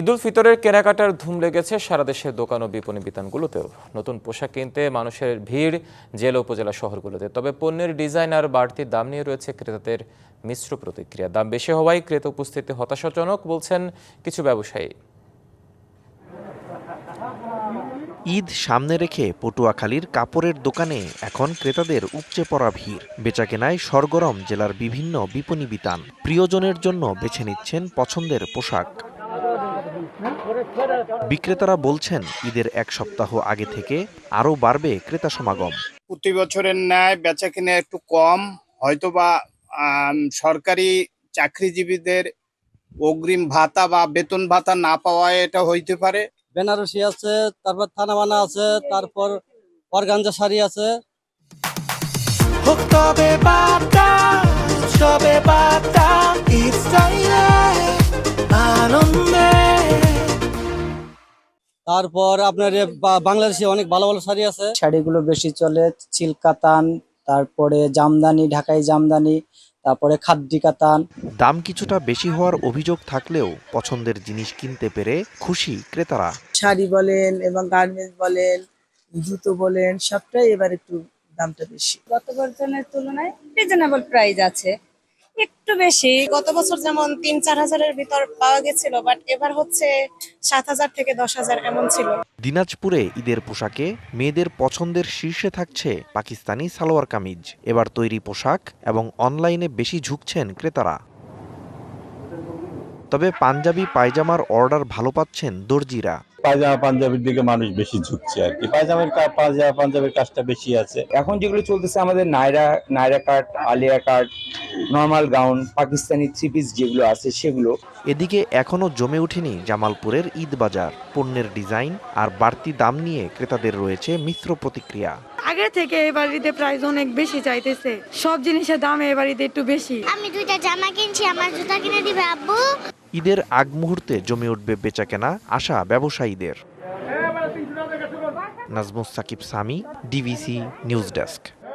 ঈদুল ফিতরের কেনাকাটার ধুম লেগেছে সারা দেশের দোকান ও বিপণী বিতানগুলোতেও। নতুন পোশাক কিনতে মানুষের ভিড় জেলা উপজেলা শহরগুলোতে। তবে পণ্যের ডিজাইন আর বাড়তি দাম নিয়ে রয়েছে ক্রেতাদের মিশ্র প্রতিক্রিয়া। দাম বেশি হওয়ায় ক্রেতা উপস্থিতি হতাশাজনক, বলছেন কিছু ব্যবসায়ী। ঈদ সামনে রেখে পটুয়াখালীর কাপড়ের দোকানে এখন ক্রেতাদের উপচে পড়া ভিড়। বেচাকেনায় সরগরম জেলার বিভিন্ন বিপণী বিতান। প্রিয়জনের জন্য বেছে নিচ্ছেন পছন্দের পোশাক। বিক্রেতারা বলছেন ঈদের এক সপ্তাহ আগে থেকে আরও বাড়বে ক্রেতা সমাগম। প্রতি বছরের ন্যায় বেচা কিনে একটু কম হয়তোবা সরকারি চাকরিজীবীদের অগ্রিম ভাতা বা বেতন ভাতা না পাওয়ায় এটা হইতে পারে। বেনারসি আছে তারপর থানাবানা আছে তারপর অর্গানজা শাড়ি আছে। তারপর আপনার এ বা- বাংলাদেশে অনেক ভালো ভালো শাড়ি আছে। শাড়িগুলো বেশি চলে চিলকাতান তারপরে জামদানি ঢাকাই জামদানি তারপরে খাদ্দি কাতান দাম কিছুটা বেশি হওয়ার অভিযোগ থাকলেও পছন্দের জিনিস কিনতে পেরে খুশি ক্রেতারা। শাড়ি বলেন এবং গার্মেন্টস বলেন জুতো বলেন সবটাই এবার একটু দামটা বেশি। গত বছরের তুলনায় রিজনেবল প্রাইস আছে। একটু বেশি। গত বছর যেমন তিন চার হাজারের ভিতর পাওয়া গেছিল বাট এবার হচ্ছে সাত হাজার থেকে দশ হাজার এমন ছিল। দিনাজপুরে ঈদের পোশাকে মেয়েদের পছন্দের শীর্ষে থাকছে পাকিস্তানি সালোয়ার কামিজ। এবার তৈরি পোশাক এবং অনলাইনে বেশি ঝুঁকছেন ক্রেতারা। তবে পাঞ্জাবি পায়জামার অর্ডার ভালো পাচ্ছেন দর্জিরা। পায়জামা পাঞ্জাবির দিকে মানুষ বেশি ঝুঁকছে আর কি। পায়জামের পায়জামা পাঞ্জাবির কাজটা বেশি আছে। এখন যেগুলো চলতেছে আমাদের Naira Naira cut Alia cut normal gown Pakistani three piece যেগুলো আছে সেগুলো। এদিকে এখনও জমে ওঠেনি জামালপুরের ঈদ বাজার পণ্যের ডিজাইন আর বাড়তি দাম নিয়ে ক্রেতাদের রয়েছে মিশ্র প্রতিক্রিয়া। আগে থেকে এবার ঈদের প্রাইস অনেক বেশি চাইতেছে। সব জিনিসের দাম এবার ঈদে একটু বেশি। আমি দুইটা জামা কিনছি আমার জুতা কিনে দিবে আব্বু। ঈদের আগ মুহূর্তে জমে উঠবে বেচাকেনা আশা ব্যবসায়ীদের। Nazmus Sakib Sami DBC news desk.